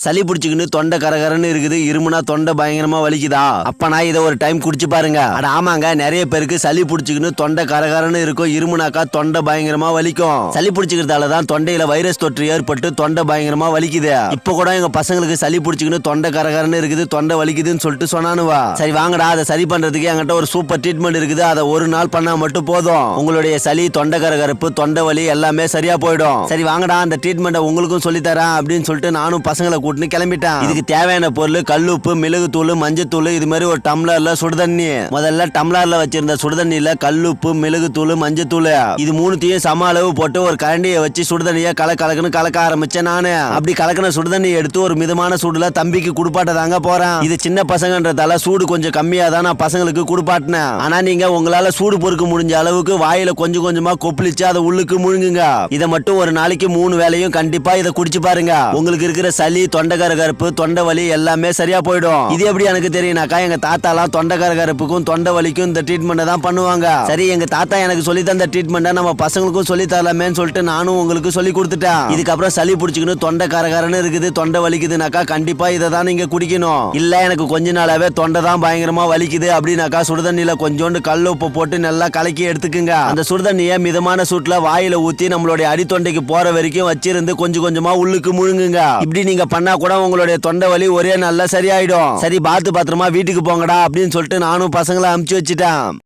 சளி பிடிச்சிக்கின்னு தொண்டை கரகரன்னு இருக்குது. இருமுனா தொண்டை பயங்கரமா வலிக்குதா? அப்ப நான் இதை ஒரு டைம் குடிச்சு பாருங்க. அட ஆமாங்க. நிறைய பேருக்கு சளி பிடிச்சிக்கின்னு தொண்டை கரகரன்னு இருக்கும். இருமுனாக்கா தொண்டை பயங்கரமா வலிக்கும். சளி பிடிச்சிக்கிறதால தான் தொண்டையில வைரஸ் தொற்று ஏற்பட்டு தொண்டை பயங்கரமா வலிக்குது. இப்ப கூட எங்க பசங்களுக்கு சளி பிடிச்சிக்கின்னு தொண்டை கரகரன்னு இருக்குது. தொண்டை வலிக்குதுன்னு சொல்லிட்டு சொன்னானுவா. சரி வாங்கடா. அதை சரி பண்றதுக்கு என்கிட்ட ஒரு சூப்பர் ட்ரீட்மெண்ட் இருக்குது. அதை ஒரு நாள் பண்ணா மட்டும் போதும். உங்களுடைய சளி தொண்டை கரகரப்பு தொண்டை வலி எல்லாமே சரியா போயிடும். சரி வாங்கடா. அந்த ட்ரீட்மெண்ட்டை உங்களுக்கும் சொல்லி தரேன் அப்படின்னு சொல்லிட்டு நானும் பசங்களை கூட்டின்னு கிளம்பிட்டேன். இதுக்கு தேவையான பொருள் கல்லுப்பு மிளகுத்தூள் மஞ்சத்தூள் இது மாதிரி ஒரு டம்ளர்ல சுடுதண்ணி. முதல்ல டம்ளர்ல வச்சிருந்த சுடுதண்ணில கல்லுப்பு மிளகுத்தூள் மஞ்சத்தூள் இது மூணுத்தையும் சம அளவு போட்டு ஒரு கரண்டியை வச்சு சுடுதண்ணிய கல கலக்குன்னு கலக்க ஆரம்பிச்சேன் நானு. அப்படி கலக்கின சுடுதண்ணி எடுத்து ஒரு மிதமான சூடுல தம்பிக்கு குடுப்பாட்ட தாங்க போறேன். இது சின்ன பசங்கன்றதால சூடு கொஞ்சம் கம்மியா தான் நான் பசங்களுக்கு குடுப்பாட்டினேன். ஆனா நீங்க உங்களால சூடு பொறுக்க முடிஞ்ச அளவுக்கு வாயில கொஞ்சம் கொஞ்சமா கொப்பளிச்சு அதை உள்ளுக்கு முழுங்குங்க. இதை மட்டும் ஒரு நாளைக்கு மூணு வேளையும் கண்டிப்பா இதை குடிச்சு பாருங்க. உங்களுக்கு இருக்கிற சளி தொண்டைக்கார கருப்பு தொண்டை வலி எல்லாமே சரியா போயிடும். இது எப்படி எனக்கு தெரியும்னாக்கா எங்க தாத்தாலாம் தொண்டைக்கார கருப்புக்கும் தொண்டை வலிக்கும் இந்த ட்ரீட்மெண்ட் தான் பண்ணுவாங்க. சரி எங்க தாத்தா எனக்கு சொல்லி தந்த ட்ரீட்மெண்ட்டை நம்ம பசங்களுக்கும் சொல்லி தரலாமேன்னு சொல்லிட்டு நானும் உங்களுக்கு சொல்லி கொடுத்துட்டேன். இதுக்கப்புறம் சளி பிடிச்சிக்கணும் தொண்டை கரகரன்னு இருக்குது தொண்டை வலிக்குதுனாக்கா கண்டிப்பா இதை தான் நீங்க குடிக்கணும். இல்ல எனக்கு கொஞ்ச நாளாவே தொண்டை தான் பயங்கரமா வலிக்குது அப்படின்னாக்கா சுடுதண்ணில கொஞ்சோண்டு கல் உப்பு போட்டு நல்லா கலக்கி எடுத்துக்குங்க. அந்த சுடுதண்ணியை மிதமான சூட்ல வாயில ஊத்தி நம்மளுடைய அடித்தொண்டைக்கு போற வரைக்கும் வச்சிருந்து கொஞ்சம் கொஞ்சமா உள்ளுக்கு முழுங்குங்க. இப்படி நீங்க பண்ணா கூட உங்களுடைய தொண்டை வலி ஒரே நல்லா சரியாயிடும். சரி பார்த்து பத்திரமா வீட்டுக்கு போங்கடா அப்படின்னு சொல்லிட்டு நானும் பசங்களை அமுச்சு வச்சுட்டேன்.